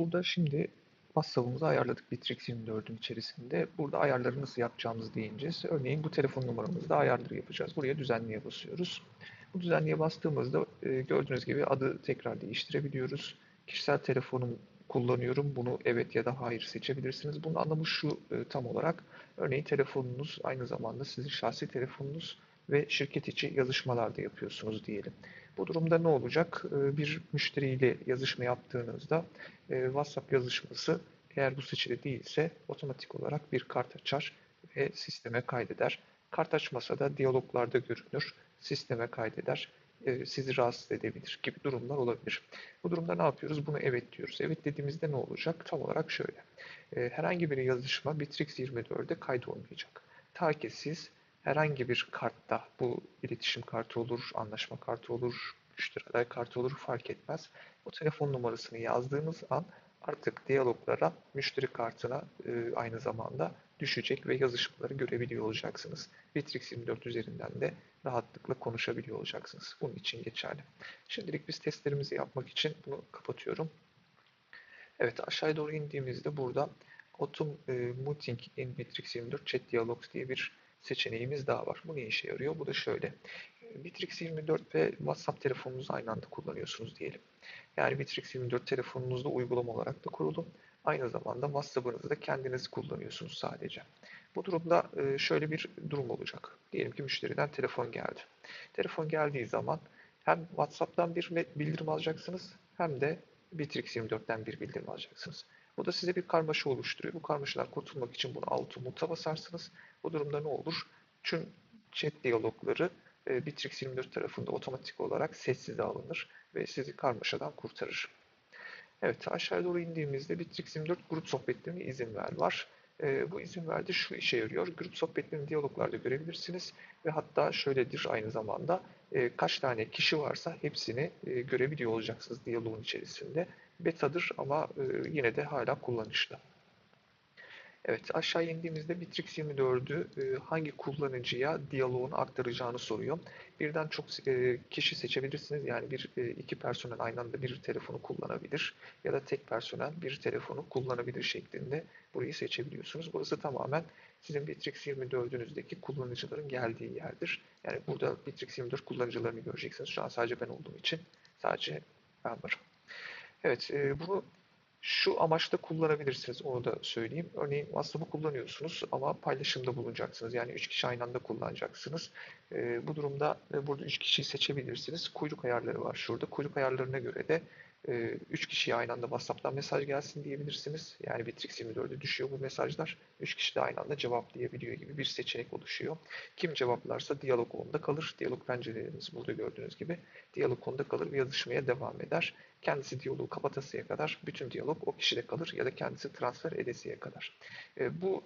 burada şimdi WhatsApp'ımızı ayarladık Bittrex 24'ün içerisinde. Burada ayarları nasıl yapacağımızı değineceğiz. Örneğin bu telefon numaramızda ayarları yapacağız. Buraya düzenliye basıyoruz. Bu düzenliye bastığımızda e, gördüğünüz gibi adı tekrar değiştirebiliyoruz. Kişisel telefonum kullanıyorum. Bunu evet ya da hayır seçebilirsiniz. Bunun anlamı şu e, tam olarak. Örneğin telefonunuz aynı zamanda sizin şahsi telefonunuz ve şirket içi yazışmalarda yapıyorsunuz diyelim. Bu durumda ne olacak? E, bir müşteriyle yazışma yaptığınızda e, WhatsApp yazışması eğer bu seçili değilse otomatik olarak bir kart açar ve sisteme kaydeder. Kart açmasa da diyaloglarda görünür, sisteme kaydeder e, sizi rahatsız edebilir gibi durumlar olabilir. Bu durumda ne yapıyoruz? Bunu evet diyoruz. Evet dediğimizde ne olacak? Tam olarak şöyle. E, herhangi bir yazışma Bitrix 24'de kaydolmayacak. Ta ki siz herhangi bir kartta, bu iletişim kartı olur, anlaşma kartı olur, müşteri aday kartı olur fark etmez. O telefon numarasını yazdığınız an artık diyaloglara, müşteri kartına e, aynı zamanda düşecek ve yazışmaları görebiliyor olacaksınız. Bitrix 24 üzerinden de rahatlıkla konuşabiliyor olacaksınız. Bunun için geçerli. Şimdilik biz testlerimizi yapmak için bunu kapatıyorum. Evet aşağıya doğru indiğimizde burada Autumn e, Muting in Bitrix 24 Chat Dialogs diye bir seçeneğimiz daha var. Bu ne işe yarıyor? Bu da şöyle. Bitrix 24 ve WhatsApp telefonunuzu aynı anda kullanıyorsunuz diyelim. Yani Bitrix 24 telefonunuzda uygulama olarak da kurulu. Aynı zamanda WhatsApp'ınızı da kendiniz kullanıyorsunuz sadece. Bu durumda e, şöyle bir durum olacak. Diyelim ki müşteriden telefon geldi. Telefon geldiği zaman hem WhatsApp'tan bir bildirim alacaksınız hem de Bitrix 24'ten bir bildirim alacaksınız. Bu da size bir karmaşa oluşturuyor. Bu karmaşadan kurtulmak için bunu auto muta basarsınız. Bu durumda ne olur? Tüm chat diyalogları e, Bitrix 24 tarafında otomatik olarak sessize alınır ve sizi karmaşadan kurtarır. Evet aşağı doğru indiğimizde Bitrix 24 grup sohbetlerine izin ver var. E, bu izin verdi şu işe yarıyor. Grup sohbetlerini diyaloglarda görebilirsiniz ve hatta şöyledir aynı zamanda e, kaç tane kişi varsa hepsini e, görebiliyor olacaksınız diyaloğun içerisinde. Betadır ama e, yine de hala kullanışlı. Evet aşağı indiğimizde Bitrix 24'ü e, hangi kullanıcıya diyaloğunu aktaracağını soruyor. Birden çok e, kişi seçebilirsiniz. Yani bir e, iki personel aynı anda bir telefonu kullanabilir ya da tek personel bir telefonu kullanabilir şeklinde burayı seçebiliyorsunuz. Burası tamamen sizin Bitrix 24'ünüzdeki kullanıcıların geldiği yerdir. Yani burada Bitrix 24 kullanıcılarını göreceksiniz. Şu an sadece ben olduğum için sadece ben varım. Evet, bunu şu amaçta kullanabilirsiniz onu da söyleyeyim. Örneğin WhatsApp'ı kullanıyorsunuz ama paylaşımda bulunacaksınız. Yani 3 kişi aynı anda kullanacaksınız. E, bu durumda e, burada 3 kişiyi seçebilirsiniz. Kuyruk ayarları var şurada. Kuyruk ayarlarına göre de 3 kişiye aynı anda WhatsApp'tan mesaj gelsin diyebilirsiniz. Yani Bitrix 24'e düşüyor bu mesajlar. 3 kişi de aynı anda cevaplayabiliyor gibi bir seçenek oluşuyor. Kim cevaplarsa diyalog onda kalır. Diyalog pencerelerimiz burada gördüğünüz gibi. Diyalog onda kalır ve yazışmaya devam eder. Kendisi diyalogu kapatasıya kadar bütün diyalog o kişide kalır ya da kendisi transfer edesiye kadar. Bu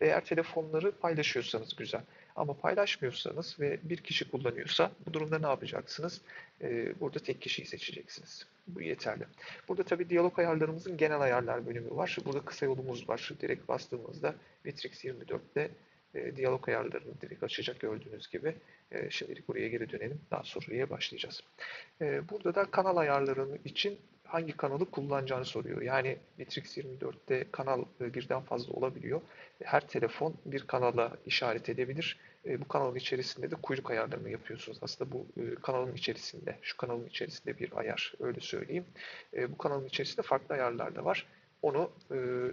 eğer telefonları paylaşıyorsanız güzel. Ama paylaşmıyorsanız ve bir kişi kullanıyorsa bu durumda ne yapacaksınız? Ee, burada tek kişiyi seçeceksiniz. Bu yeterli. Burada tabii diyalog ayarlarımızın genel ayarlar bölümü var. Burada kısa yolumuz var. Direkt bastığımızda Bitrix 24'te e, diyalog ayarlarını direkt açacak gördüğünüz gibi. E, şimdilik buraya geri dönelim. Daha soruya başlayacağız. E, burada da kanal ayarlarının için hangi kanalı kullanacağını soruyor. Yani Matrix 24'te kanal e, birden fazla olabiliyor. Her telefon bir kanala işaret edebilir. E, bu kanalın içerisinde de kuyruk ayarlarını yapıyorsunuz. Aslında bu e, kanalın içerisinde, şu kanalın içerisinde bir ayar, öyle söyleyeyim. Bu kanalın içerisinde farklı ayarlar da var. Onu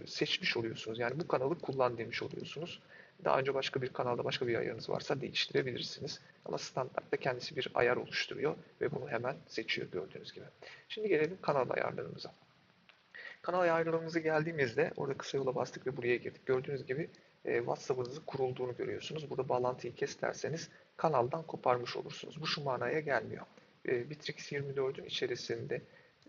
seçmiş oluyorsunuz. Yani bu kanalı kullan demiş oluyorsunuz. Daha önce başka bir kanalda başka bir ayarınız varsa değiştirebilirsiniz. Ama standartta kendisi bir ayar oluşturuyor ve bunu hemen seçiyor gördüğünüz gibi. Şimdi gelelim kanal ayarlarımıza. Kanal ayarlarımıza geldiğimizde orada kısa yola bastık ve buraya girdik. Gördüğünüz gibi e, WhatsApp'ınızın kurulduğunu görüyorsunuz. Burada bağlantıyı kes derseniz kanaldan koparmış olursunuz. Bu şu manaya gelmiyor. E, Bitrix 24'ün içerisinde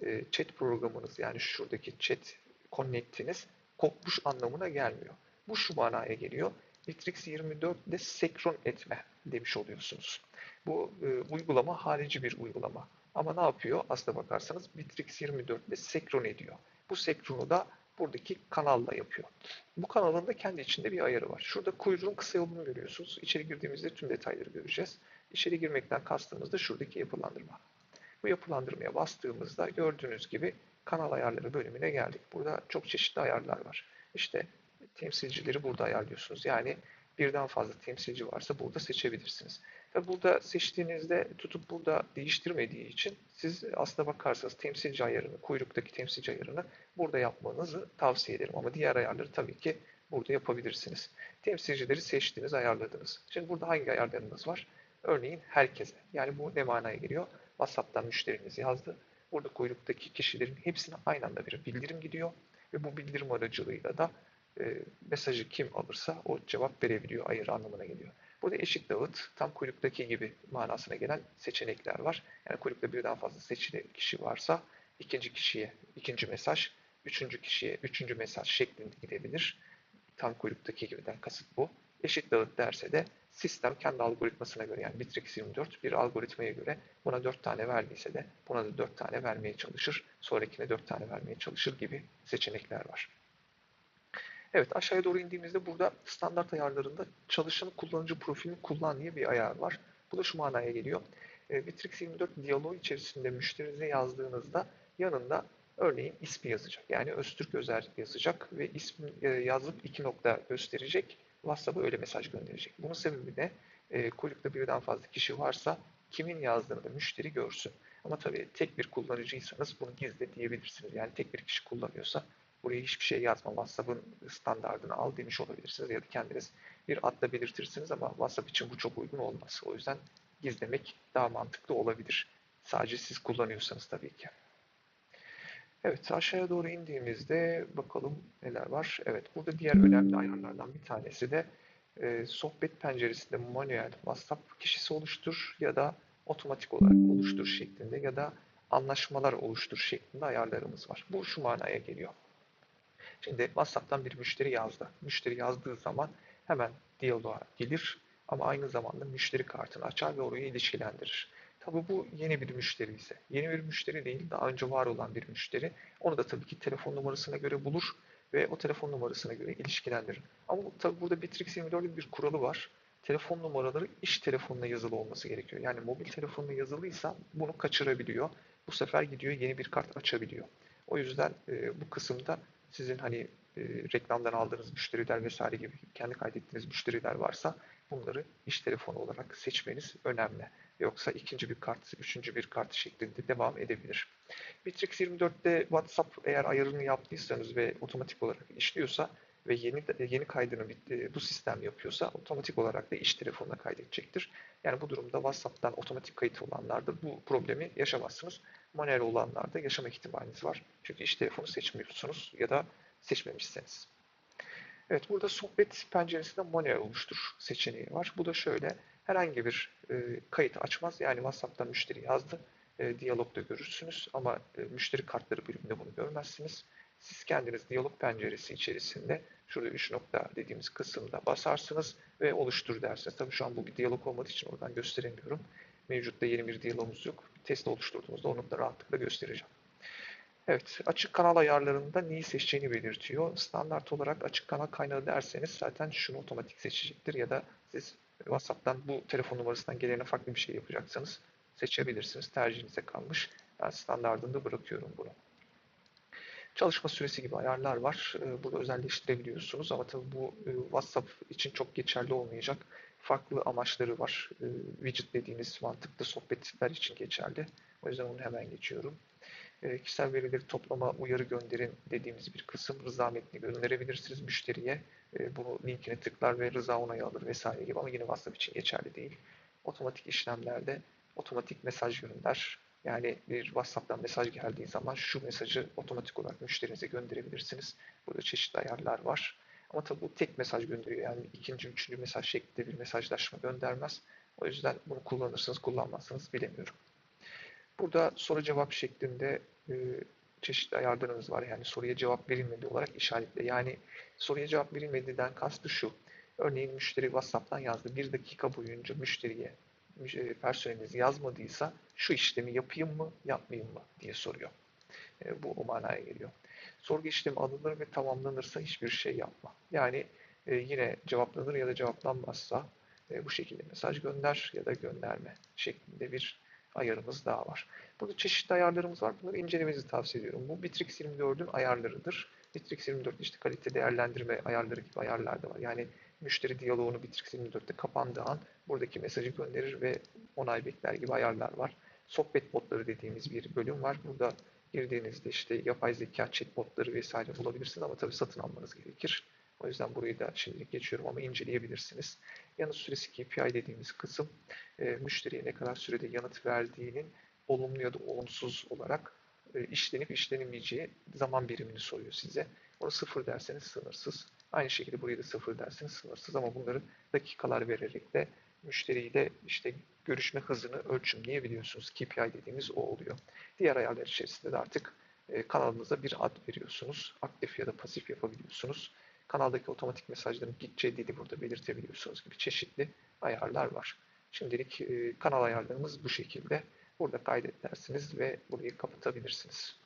e, chat programınız yani şuradaki chat connect'iniz kopmuş anlamına gelmiyor. Bu şu manaya geliyor. Bitrix 24 ile senkron etme demiş oluyorsunuz. Bu e, uygulama harici bir uygulama. Ama ne yapıyor? Aslına bakarsanız Bitrix 24 ile senkron ediyor. Bu senkronu da buradaki kanalla yapıyor. Bu kanalın da kendi içinde bir ayarı var. Şurada kuyruğun kısa yolunu görüyorsunuz. İçeri girdiğimizde tüm detayları göreceğiz. İçeri girmekten kastımız da şuradaki yapılandırma. Bu yapılandırmaya bastığımızda gördüğünüz gibi kanal ayarları bölümüne geldik. Burada çok çeşitli ayarlar var. İşte temsilcileri burada ayarlıyorsunuz. Yani birden fazla temsilci varsa burada seçebilirsiniz. Ve burada seçtiğinizde tutup burada değiştirmediği için siz aslına bakarsanız temsilci ayarını, kuyruktaki temsilci ayarını burada yapmanızı tavsiye ederim. Ama diğer ayarları tabii ki burada yapabilirsiniz. Temsilcileri seçtiniz, ayarladınız. Şimdi burada hangi ayarlarınız var? Örneğin herkese. Yani bu ne manaya geliyor? WhatsApp'tan müşteriniz yazdı. Burada kuyruktaki kişilerin hepsine aynı anda bir bildirim gidiyor. Ve bu bildirim aracılığıyla da e, mesajı kim alırsa o cevap verebiliyor, ayır anlamına geliyor. Burada eşit dağıt, tam kuyruktaki gibi manasına gelen seçenekler var. Yani kuyrukta birden fazla seçili kişi varsa ikinci kişiye ikinci mesaj, üçüncü kişiye üçüncü mesaj şeklinde gidebilir. Tam kuyruktaki gibiden kasıt bu. Eşit dağıt derse de sistem kendi algoritmasına göre yani Bittrex 24 bir algoritmaya göre buna 4 tane verdiyse de buna da 4 tane vermeye çalışır. Sonrakine 4 tane vermeye çalışır gibi seçenekler var. Evet aşağıya doğru indiğimizde burada standart ayarlarında çalışan kullanıcı profilini kullan diye bir ayar var. Bu da şu manaya geliyor. E, Bittrex 24 diyaloğu içerisinde müşterinize yazdığınızda yanında örneğin ismi yazacak. Yani Öztürk Özer yazacak ve ismi e, yazıp iki nokta gösterecek. WhatsApp'a öyle mesaj gönderecek. Bunun sebebi de e, kuyrukta birden fazla kişi varsa kimin yazdığını da müşteri görsün. Ama tabii tek bir kullanıcıysanız bunu gizle diyebilirsiniz. Yani tek bir kişi kullanıyorsa buraya hiçbir şey yazma. WhatsApp'ın standartını al demiş olabilirsiniz ya da kendiniz bir adla belirtirsiniz ama WhatsApp için bu çok uygun olmaz. O yüzden gizlemek daha mantıklı olabilir. Sadece siz kullanıyorsanız tabii ki. Evet aşağıya doğru indiğimizde bakalım neler var. Evet burada diğer önemli ayarlardan bir tanesi de e, sohbet penceresinde manuel WhatsApp kişisi oluştur ya da otomatik olarak oluştur şeklinde ya da anlaşmalar oluştur şeklinde ayarlarımız var. Bu şu manaya geliyor. Şimdi WhatsApp'tan bir müşteri yazdı. Müşteri yazdığı zaman hemen diyaloğa gelir ama aynı zamanda müşteri kartını açar ve orayı ilişkilendirir. Tabii bu yeni bir müşteri ise, yeni bir müşteri değil, daha önce var olan bir müşteri. Onu da tabii ki telefon numarasına göre bulur ve o telefon numarasına göre ilişkilendirir. Ama tabii burada Bittrex 24'ün bir kuralı var. Telefon numaraları iş telefonuna yazılı olması gerekiyor. Yani mobil telefonuna yazılıysa bunu kaçırabiliyor. Bu sefer gidiyor yeni bir kart açabiliyor. O yüzden e, bu kısımda sizin hani e, reklamdan aldığınız müşteriler vesaire gibi kendi kaydettiğiniz müşteriler varsa bunları iş telefonu olarak seçmeniz önemli. Yoksa ikinci bir kart, üçüncü bir kart şeklinde devam edebilir. Bittrex 24'te WhatsApp eğer ayarını yaptıysanız ve otomatik olarak işliyorsa ve yeni yeni kaydını bu sistem yapıyorsa otomatik olarak da iş telefonuna kaydedecektir. Yani bu durumda WhatsApp'tan otomatik kayıt olanlarda bu problemi yaşamazsınız. Manuel olanlarda yaşama ihtimaliniz var. Çünkü iş telefonu seçmiyorsunuz ya da seçmemişseniz. Evet burada sohbet penceresinde manuel oluştur seçeneği var. Bu da şöyle herhangi bir e, kayıt açmaz. Yani WhatsApp'tan müşteri yazdı. E, diyalogda görürsünüz ama e, müşteri kartları bölümünde bunu görmezsiniz. Siz kendiniz diyalog penceresi içerisinde şurada 3 nokta dediğimiz kısımda basarsınız ve oluştur dersiniz. Tabii şu an bu bir diyalog olmadığı için oradan gösteremiyorum. Mevcutta yeni bir diyalogumuz yok. Test oluşturduğumuzda onu da rahatlıkla göstereceğim. Evet, açık kanal ayarlarında neyi seçeceğini belirtiyor. Standart olarak açık kanal kaynağı derseniz zaten şunu otomatik seçecektir ya da siz WhatsApp'tan bu telefon numarasından gelene farklı bir şey yapacaksanız seçebilirsiniz. Tercihinize kalmış. Ben standartında bırakıyorum bunu. Çalışma süresi gibi ayarlar var. Ee, burada özelleştirebiliyorsunuz ama tabii bu e, WhatsApp için çok geçerli olmayacak. Farklı amaçları var. Ee, widget dediğimiz mantıklı sohbetler için geçerli. O yüzden onu hemen geçiyorum. Ee, kişisel verileri toplama, uyarı gönderin dediğimiz bir kısım. Rıza metni gönderebilirsiniz müşteriye. Bunu linkine tıklar ve rıza onayı alır vesaire gibi ama yine WhatsApp için geçerli değil. Otomatik işlemlerde otomatik mesaj gönder, yani bir WhatsApp'tan mesaj geldiği zaman şu mesajı otomatik olarak müşterinize gönderebilirsiniz. Burada çeşitli ayarlar var. Ama tabii bu tek mesaj gönderiyor. Yani ikinci, üçüncü mesaj şeklinde bir mesajlaşma göndermez. O yüzden bunu kullanırsınız, kullanmazsınız bilemiyorum. Burada soru cevap şeklinde e, çeşitli ayarlarınız var. Yani soruya cevap verilmedi olarak işaretle. Yani soruya cevap verilmediğinden kastı şu. Örneğin müşteri WhatsApp'tan yazdı. Bir dakika boyunca müşteriye personeliniz yazmadıysa şu işlemi yapayım mı, yapmayayım mı diye soruyor. E, bu o manaya geliyor. Sorgu işlemi alınır ve tamamlanırsa hiçbir şey yapma. Yani e, yine cevaplanır ya da cevaplanmazsa bu şekilde mesaj gönder ya da gönderme şeklinde bir ayarımız daha var. Burada çeşitli ayarlarımız var. Bunları incelemenizi tavsiye ediyorum. Bu Bittrex 24'ün ayarlarıdır. Bittrex 24 işte kalite değerlendirme ayarları gibi ayarlar da var. Yani müşteri diyaloğunu Bittrex 24'te kapandığı an buradaki mesajı gönderir ve onay bekler gibi ayarlar var. Sohbet botları dediğimiz bir bölüm var. Burada girdiğinizde işte yapay zeka chatbotları vesaire bulabilirsiniz ama tabii satın almanız gerekir. O yüzden burayı da şimdilik geçiyorum ama inceleyebilirsiniz. Yanıt süresi KPI dediğimiz kısım e, müşteriye ne kadar sürede yanıt verdiğinin olumlu ya da olumsuz olarak e, işlenip işlenemeyeceği zaman birimini soruyor size. Onu sıfır derseniz sınırsız. Aynı şekilde burayı da sıfır derseniz sınırsız ama bunları dakikalar vererek de müşteriyle işte görüşme hızını ölçümleyebiliyorsunuz. KPI dediğimiz o oluyor. Diğer ayarlar içerisinde de artık e, kanalınıza bir ad veriyorsunuz. Aktif ya da pasif yapabiliyorsunuz. Kanaldaki otomatik mesajların gideceği dili burada belirtebiliyorsunuz gibi çeşitli ayarlar var. Şimdilik e, kanal ayarlarımız bu şekilde. Burada kaydet dersiniz ve burayı kapatabilirsiniz.